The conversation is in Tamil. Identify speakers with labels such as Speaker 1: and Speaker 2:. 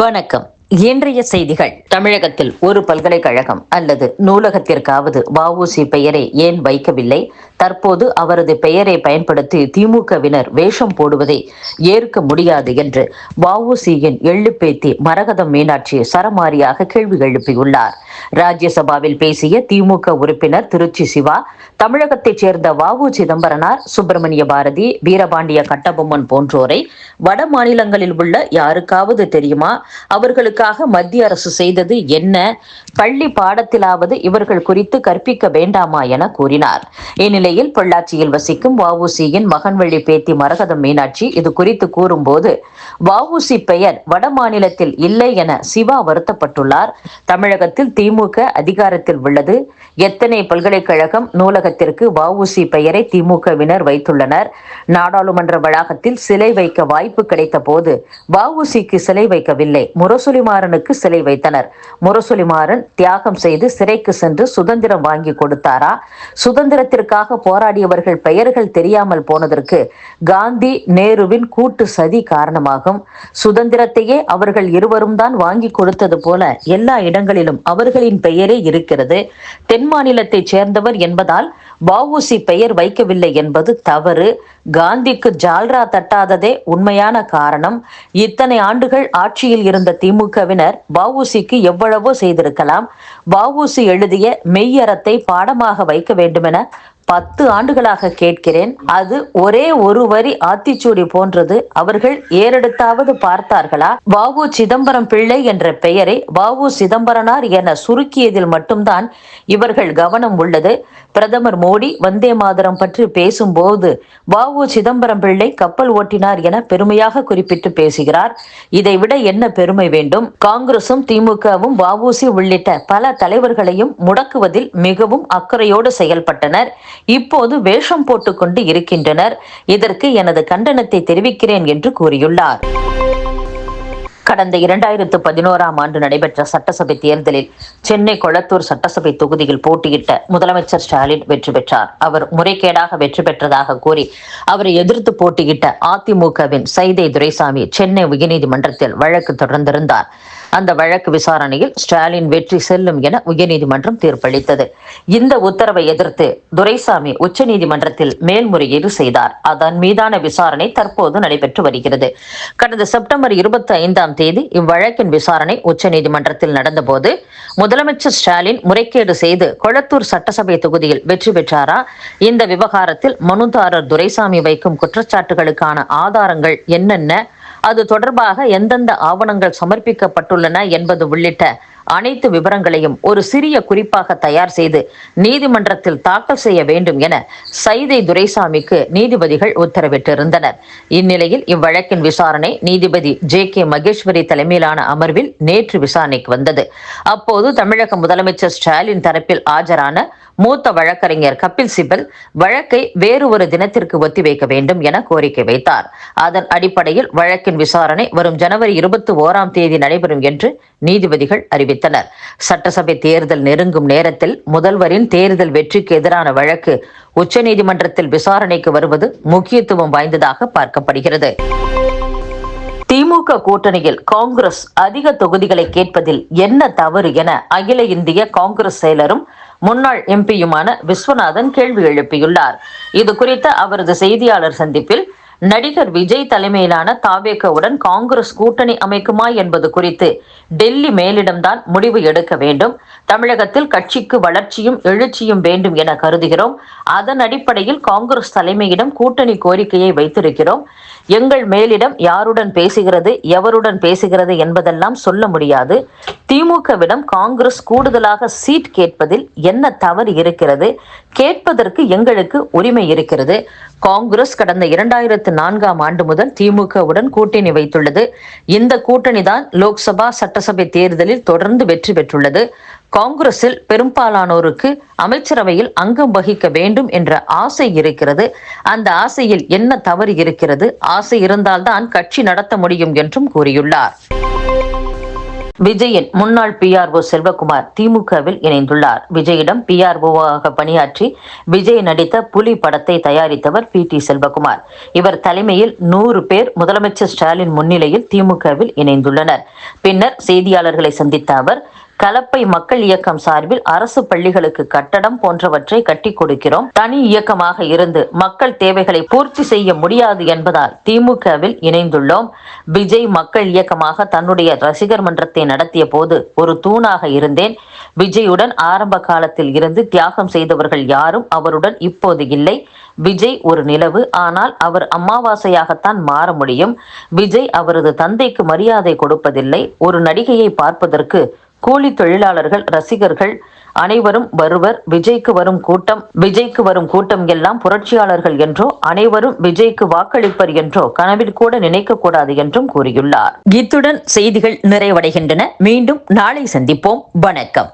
Speaker 1: வணக்கம். இன்றைய செய்திகள். தமிழகத்தில் ஒரு பல்கலைக்கழகம் அல்லது நூலகத்திற்காவது வஉசி பெயரை ஏன் வைக்கவில்லை? தற்போது அவரது பெயரை பயன்படுத்தி திமுகவினர் வேஷம் போடுவதை ஏற்க முடியாது என்று வவுசியின் எள்ளுப்பேத்தி மரகதம் மீனாட்சி சரமாரியாக கேள்வி எழுப்பியுள்ளார். ராஜ்யசபாவில் பேசிய திமுக உறுப்பினர் திருச்சி சிவா தமிழகத்தைச் சேர்ந்த வஉ சிதம்பரனார் சுப்பிரமணிய பாரதி வீரபாண்டிய கட்டபொம்மன் போன்றோரை வட மாநிலங்களில் உள்ள யாருக்காவது தெரியுமா? அவர்களுக்காக மத்திய அரசு செய்தது என்ன? பள்ளி பாடத்திலாவது இவர்கள் குறித்து கற்பிக்க வேண்டாமா என கூறினார். இந்நிலையில் பொள்ளாச்சியில் வசிக்கும் வஉசியின் மகன்வழி பேத்தி மரகதம் மீனாட்சி இது குறித்து கூறும்போது வஉசி பெயர் வட மாநிலத்தில் இல்லை என சிவா வருத்தப்பட்டுள்ளார். தமிழகத்தில் திமுக அதிகாரத்தில் உள்ளது. எத்தனை பல்கலைக்கழகம் நூலகத்திற்கு வஉசி பெயரை திமுகவினர் வைத்துள்ளனர். நாடாளுமன்ற வளாகத்தில் சிலை வைக்க வாய்ப்பு கிடைத்த போது வஉசிக்கு சிலை வைக்கவில்லை. முரசொலிமாறனுக்கு சிலை வைத்தனர். முரசொலிமாறன் தியாகம் செய்து சிறைக்கு சென்று சுதந்திரம் வாங்கி கொடுத்தாரா? சுதந்திரத்திற்காக போராடியவர்கள் பெயர்கள் தெரியாமல் போனதற்கு காந்தி நேருவின் கூட்டு சதி ஆகும் சுதந்திரத்தையே அவர்கள் இருவரும் தான் வாங்கி கொடுத்தது போல எல்லா இடங்களிலும் அவர்களின் பெயரே இருக்கிறது. தென் மாநிலத்தைச் சேர்ந்தவர் என்பதால் வஉசி பெயர் வைக்கவில்லை என்பது தவறு. காந்திக்கு ஜால்ரா தட்டாததே உண்மையான காரணம். இத்தனை ஆண்டுகள் ஆட்சியில் இருந்த திமுகவினர் வஉசிக்கு எவ்வளவோ செய்திருக்கலாம். வஉசி எழுதிய மெய்யறத்தை பாடமாக வைக்க வேண்டுமென பத்து ஆண்டுகளாக கேட்கிறேன். அது ஒரே ஒரு வரி ஆத்திச்சூடி போன்றது. அவர்கள் ஏறெடுத்தாவது பார்த்தார்களா? வாவு சிதம்பரம் பிள்ளை என்ற பெயரை வாவு சிதம்பரனார் என சுருக்கியதில் மட்டும்தான் இவர்கள் கவனம் உள்ளது. பிரதமர் மோடி வந்தே மாதரம் பற்றி பேசும்போது வாவு சிதம்பரம் பிள்ளை கப்பல் ஓட்டினார் என பெருமையாக குறிப்பிட்டு பேசுகிறார். இதைவிட என்ன பெருமை வேண்டும்? காங்கிரசும் திமுகவும் வஉசி உள்ளிட்ட பல தலைவர்களையும் முடக்குவதில் மிகவும் அக்கறையோடு செயல்பட்டனர். இப்போது வேஷம் போட்டுக்கொண்டு இருக்கின்றனர். இதற்கு எனது கண்டனத்தை தெரிவிக்கிறேன் என்று கூறியுள்ளார். கடந்த இரண்டாயிரத்து பதினோராம் ஆண்டு நடைபெற்ற சட்டசபை தேர்தலில் சென்னை கொளத்தூர் சட்டசபை தொகுதியில் போட்டியிட்ட முதலமைச்சர் ஸ்டாலின் வெற்றி பெற்றார். அவர் முறைகேடாக வெற்றி பெற்றதாக கூறி அவரை எதிர்த்து போட்டியிட்ட அதிமுகவின் சைதை துரைசாமி சென்னை உயர்நீதிமன்றத்தில் வழக்கு தொடர்ந்திருந்தார். அந்த வழக்கு விசாரணையில் ஸ்டாலின் வெற்றி செல்லும் என உயர்நீதிமன்றம் தீர்ப்பளித்தது. இந்த உத்தரவை எதிர்த்து துரைசாமி உச்சநீதிமன்றத்தில் மேல்முறையீடு செய்தார். அதன் மீதான விசாரணை தற்போது நடைபெற்று வருகிறது. கடந்த செப்டம்பர் இருபத்தி ஐந்தாம் தேதி இவ்வழக்கின் விசாரணை உச்சநீதிமன்றத்தில் நடந்தபோது முதலமைச்சர் ஸ்டாலின் முறைகேடு செய்து கொளத்தூர் சட்டசபை தொகுதியில் வெற்றி பெற்றாரா? இந்த விவகாரத்தில் மனுதாரர் துரைசாமி வைக்கும் குற்றச்சாட்டுகளுக்கான ஆதாரங்கள் என்னென்ன? அது தொடர்பாக எந்தெந்த ஆவணங்கள் சமர்ப்பிக்கப்பட்டுள்ளன என்பது உள்ளிட்ட அனைத்து விவரங்களையும் ஒரு சிறிய குறிப்பாக தயார் செய்து நீதிமன்றத்தில் தாக்கல் செய்ய வேண்டும் என சைதை துரைசாமிக்கு நீதிபதிகள் உத்தரவிட்டிருந்தனர். இந்நிலையில் இவ்வழக்கின் விசாரணை நீதிபதி ஜே கே மகேஸ்வரி தலைமையிலான அமர்வில் நேற்று விசாரணைக்கு வந்தது. அப்போது தமிழக முதலமைச்சர் ஸ்டாலின் தரப்பில் ஆஜரான மூத்த வழக்கறிஞர் கபில் சிபல் வழக்கை வேறு ஒரு தினத்திற்கு ஒத்திவைக்க வேண்டும் என கோரிக்கை வைத்தார். அதன் அடிப்படையில் வழக்கின் விசாரணை வரும் ஜனவரி இருபத்தி ஓராம் தேதி நடைபெறும் என்று நீதிபதிகள் அறிவித்தனர். சட்டசபை தேர்தல் நெருங்கும் நேரத்தில் முதல்வரின் தேர்தல் வெற்றிக்கு எதிரான வழக்கு உச்சநீதிமன்றத்தில் விசாரணைக்கு வருவது முக்கியத்துவம் வாய்ந்ததாக பார்க்கப்படுகிறது. திமுக கூட்டணியில் காங்கிரஸ் அதிக தொகுதிகளை கேட்பதில் என்ன தவறு என அகில இந்திய காங்கிரஸ் செயலரும் முன்னாள் எம்பியுமான விஸ்வநாதன் கேள்வி எழுப்பியுள்ளார். இது குறித்த அவரது செய்தியாளர் சந்திப்பில் நடிகர் விஜய் தலைமையிலான தாவேக்கவுடன் காங்கிரஸ் கூட்டணி அமைக்குமா என்பது குறித்து டெல்லி மேலிடம்தான் முடிவு எடுக்க வேண்டும். தமிழகத்தில் கட்சிக்கு வளர்ச்சியும் எழுச்சியும் வேண்டும் என கருதுகிறோம். அதன் அடிப்படையில் காங்கிரஸ் தலைமையிடம் கூட்டணி கோரிக்கையை வைத்திருக்கிறோம். எங்கள் மேலிடம் யாருடன் பேசுகிறது எவருடன் பேசுகிறது என்பதெல்லாம் சொல்ல முடியாது. திமுகவிடம் காங்கிரஸ் கூடுதலாக சீட் கேட்பதில் என்ன தவறு இருக்கிறது? கேட்பதற்கு எங்களுக்கு உரிமை இருக்கிறது. காங்கிரஸ் கடந்த இரண்டாயிரத்து நான்காம் ஆண்டு முதல் திமுகவுடன் கூட்டணி வைத்துள்ளது. இந்த கூட்டணி தான் லோக்சபா சட்டசபை தேர்தலில் தொடர்ந்து வெற்றி பெற்றுள்ளது. காங்கிரஸில் பெரும்பாலானோருக்கு அமைச்சரவையில் அங்கம் வகிக்க வேண்டும் என்ற ஆசை இருக்கிறது. அந்த ஆசையில் என்ன தவறு இருக்கிறது? ஆசை இருந்தால்தான் கட்சி நடத்த முடியும் என்றும் கூறியுள்ளார். விஜயின் முன்னாள் பிஆர்ஓ செல்வகுமார் திமுகவில் இணைந்துள்ளார். விஜயிடம் பிஆர்ஓவாக பணியாற்றி விஜய் நடித்த புலி படத்தை தயாரித்தவர் பி டி செல்வகுமார். இவர் தலைமையில் நூறு பேர் முதலமைச்சர் ஸ்டாலின் முன்னிலையில் திமுகவில் இணைந்துள்ளனர். பின்னர் செய்தியாளர்களை சந்தித்த அவர் கலப்பை மக்கள் இயக்கம் சார்பில் அரசு பள்ளிகளுக்கு கட்டடம் போன்றவற்றை கட்டி கொடுக்கிறோம். தனி இயக்கமாக இருந்து மக்கள் தேவைகளை பூர்த்தி செய்ய முடியாது என்பதால் திமுகவில் இணைந்துள்ளோம். விஜய் மக்கள் இயக்கமாக தன்னுடைய ரசிகர் மன்றத்தை நடத்திய போது ஒரு தூணாக இருந்தேன். விஜயுடன் ஆரம்ப காலத்தில் இருந்து தியாகம் செய்தவர்கள் யாரும் அவருடன் இப்போது இல்லை. விஜய் ஒரு நிலவு ஆனால் அவர் அமாவாசையாகத்தான் மாற முடியும். விஜய் அவரது தந்தைக்கு மரியாதை கொடுப்பதில்லை. ஒரு நடிகையை பார்ப்பதற்கு கூலி தொழிலாளர்கள் ரசிகர்கள் அனைவரும் வருவர். விஜய்க்கு வரும் கூட்டம் விஜய்க்கு வரும் கூட்டம் எல்லாம் புரட்சியாளர்கள் என்றோ அனைவரும் விஜய்க்கு வாக்களிப்பர் என்றோ கனவில் கூட நினைக்க கூடாது என்றும் கூறியுள்ளார். இத்துடன் செய்திகள் நிறைவடைகின்றன. மீண்டும் நாளை சந்திப்போம். வணக்கம்.